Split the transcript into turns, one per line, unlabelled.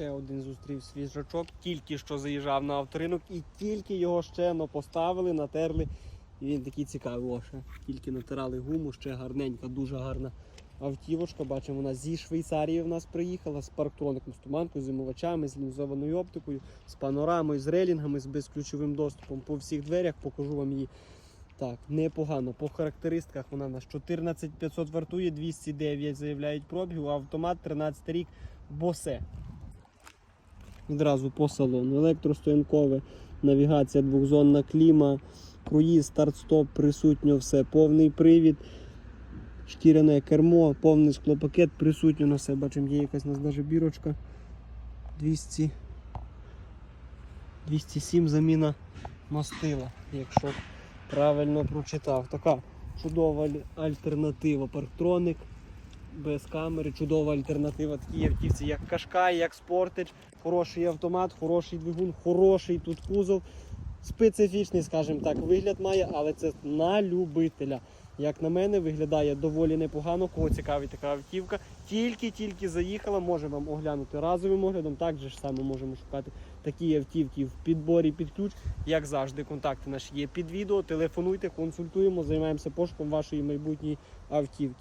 Ще один зустрів свіжачок, тільки що заїжджав на авторинок і тільки його ще поставили, натерли. І він такий цікавий. О, ще тільки натирали гуму, ще гарненька, дуже гарна автівочка. Бачимо, вона зі Швейцарії в нас приїхала з парктроником, з туманкою, з зимувачами, з лінзованою оптикою, з панорамою, з релінгами, з безключовим доступом по всіх дверях. Покажу вам її. Так, непогано. По характеристиках вона нас 14500 вартує, 209 заявляють пробігу, автомат 13 рік, босе. Відразу по салону. Електростоянкове, навігація двохзонна кліма, круїз, старт-стоп, присутньо все, повний привід, шкіряне кермо, повний склопакет, присутньо на все. Бачимо, є якась у нас навіть бірочка. 200, 207 заміна мастила, якщо правильно прочитав. Така чудова альтернатива. Парктроник без камери, чудова альтернатива такій автівці, як Кашкай, як Спортич. Хороший автомат, хороший двигун, хороший тут кузов. Специфічний, скажімо так, вигляд має, але це на любителя. Як на мене, виглядає доволі непогано. Кого цікавить така автівка. Тільки-тільки заїхала, можемо вам оглянути разовим оглядом. Так же ж саме можемо шукати такі автівки в підборі під ключ. Як завжди, контакти наші є під відео. Телефонуйте, консультуємо, займаємося пошуком вашої майбутньої автівки.